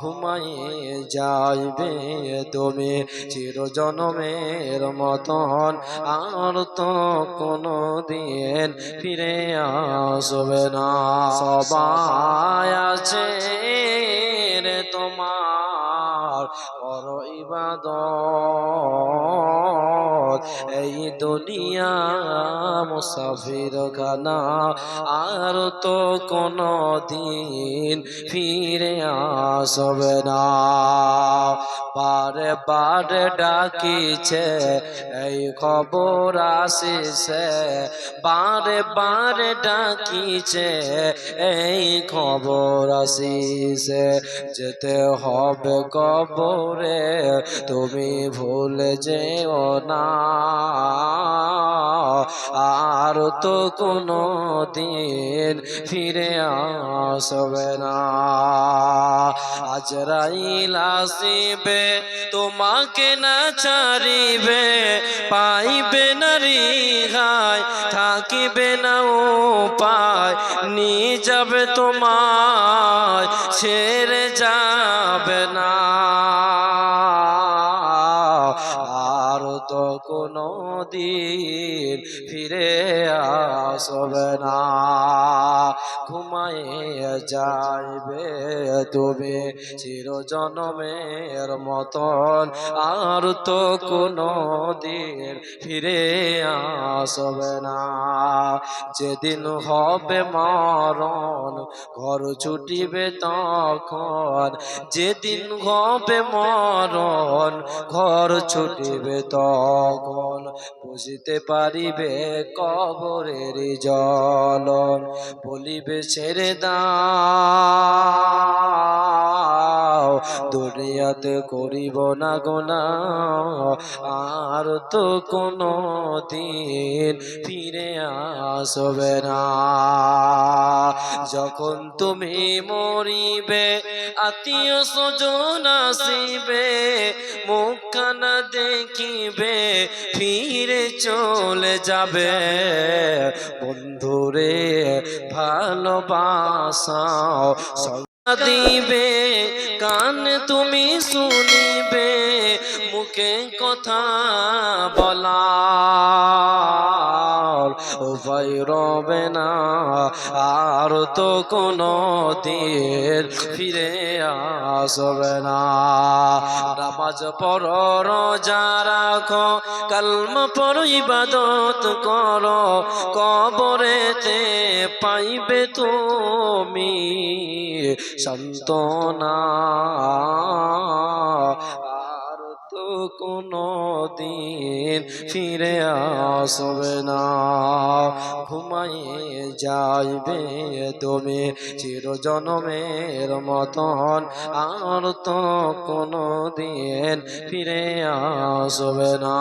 ঘুমাইয়ে যাইবে তুমি চিরজনমের মতন। আর তো কোনো দিন ফিরে আসবে না। সবাই আছে তোমার কর ইবাদত। এই দুনিয়া মুসাফির খানা আর তো কোনো দিন ফিরে আসবে না। বারে ডাকিছে, এই খবর আসিছে। বারে বারে ডাকিছে, এই খবর আসিছে। যেতে হবে কবরে, তুমি ভুলে যেও না। আর তো কোনো দিন ফিরে আসবে না। আজরাইল আসিবে, তোমাকে না ছাড়িবে, পাইবে না রিহাই, থাকিবে না ও উপায়, নিয়ে যাবে তোমায়, ছেড়ে যাবে না। আর তো কোনো দিন ফিরে আসবে না। ঘুমাইয়ে যাইবে তুমি চিরজনমের মতন। আর তো কোনো দিন ফিরে আসবে না। যেদিন হবে মরণ, ঘর ছুটিবে তখন। যেদিন হবে মরণ, ঘর ছুটিবে তখন। বুঝতে পারিবে কবরের জলন বলিবে ছেড়ে দাও। দুনিয়াতে করিব না গোনা। আর তো কোনো দিন ফিরে আসবে না। যখন তুমি মরিবে, আত্মীয় স্বজন আসিবে, মুখখানা দেখিবে, ফিরে চলে যাবে। বন্ধুরে, ভালোবাসাও দিবে কান তুমি শুনিবে মুখে কথা বলা। উপায় রবে না আর তো কোনো দিন ফিরে আসবে না নামাজ পড়, রোজা রাখো, কলম পড়ো, ইবাদত করো, কবরেতে পাইবে তুমি সন্তনা তো কোনো দিন ফিরে আসবে না। ঘুমাইয়ে যাইবে তুমি চিরজনমের মতন, আর তো কোনো দিন ফিরে আসবে না।